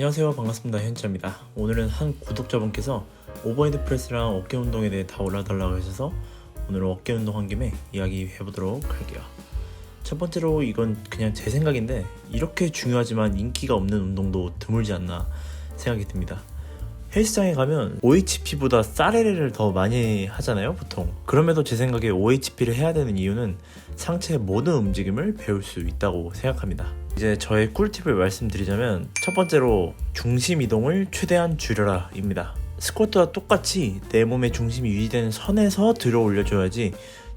안녕하세요. 반갑습니다. 현지입니다. 오늘은 한 구독자분께서 오버헤드 프레스랑 어깨 운동에 대해 다 올려달라고 하셔서 오늘은 어깨 운동 한 김에 이야기 해 보도록 할게요. 첫 번째로 이건 그냥 제 생각인데 이렇게 중요하지만 인기가 없는 운동도 드물지 않나 생각이 듭니다. 헬스장에 가면 OHP보다 사레레를 더 많이 하잖아요 보통. 그럼에도 제 생각에 OHP를 해야 되는 이유는 상체의 모든 움직임을 배울 수 있다고 생각합니다 이제 저의 꿀팁을 말씀드리자면 첫 번째로 중심 이동을 최대한 줄여라 입니다 스쿼트와 똑같이 내 몸의 중심이 유지되는 선에서 들어 올려줘야지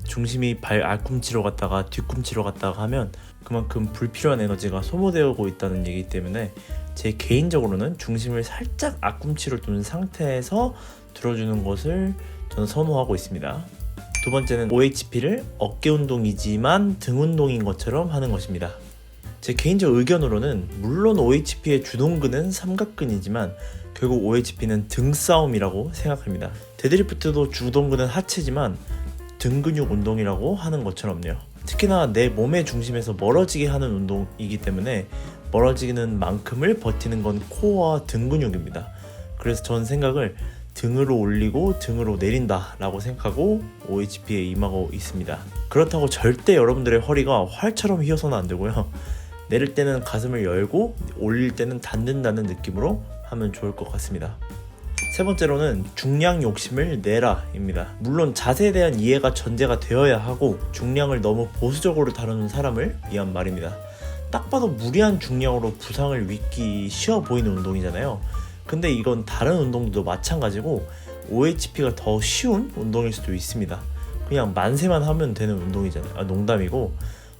중심이 발 앞꿈치로 갔다가 뒤꿈치로 갔다가 하면 그만큼 불필요한 에너지가 소모되고 있다는 얘기 때문에 제 개인적으로는 중심을 살짝 앞꿈치로 둔 상태에서 들어주는 것을 저는 선호하고 있습니다. 두 번째는 OHP를 어깨 운동이지만 등 운동인 것처럼 하는 것입니다. 제 개인적 의견으로는 물론 OHP의 주동근은 삼각근이지만 결국 OHP는 등 싸움이라고 생각합니다. 데드리프트도 주동근은 하체지만 등 근육 운동이라고 하는 것처럼요. 특히나 내 몸의 중심에서 멀어지게 하는 운동이기 때문에 멀어지는 만큼을 버티는 건 코어와 등 근육입니다. 그래서 전 생각을 등으로 올리고 등으로 내린다 라고 생각하고 OHP에 임하고 있습니다. 그렇다고 절대 여러분들의 허리가 활처럼 휘어서는 안 되고요. 내릴 때는 가슴을 열고 올릴 때는 닫는다는 느낌으로 하면 좋을 것 같습니다. 세 번째로는 중량 욕심을 내라입니다. 물론 자세에 대한 이해가 전제가 되어야 하고 중량을 너무 보수적으로 다루는 사람을 위한 말입니다. 딱 봐도 무리한 중량으로 부상을 입기 쉬워 보이는 운동이잖아요. 근데 이건 다른 운동도 마찬가지고 OHP가 더 쉬운 운동일 수도 있습니다. 그냥 만세만 하면 되는 운동이잖아요. 아, 농담이고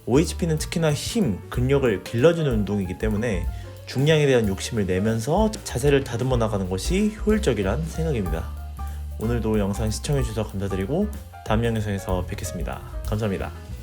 OHP는 특히나 힘, 근력을 길러주는 운동이기 때문에 중량에 대한 욕심을 내면서 자세를 다듬어 나가는 것이 효율적이란 생각입니다. 오늘도 영상 시청해주셔서 감사드리고 다음 영상에서 뵙겠습니다. 감사합니다.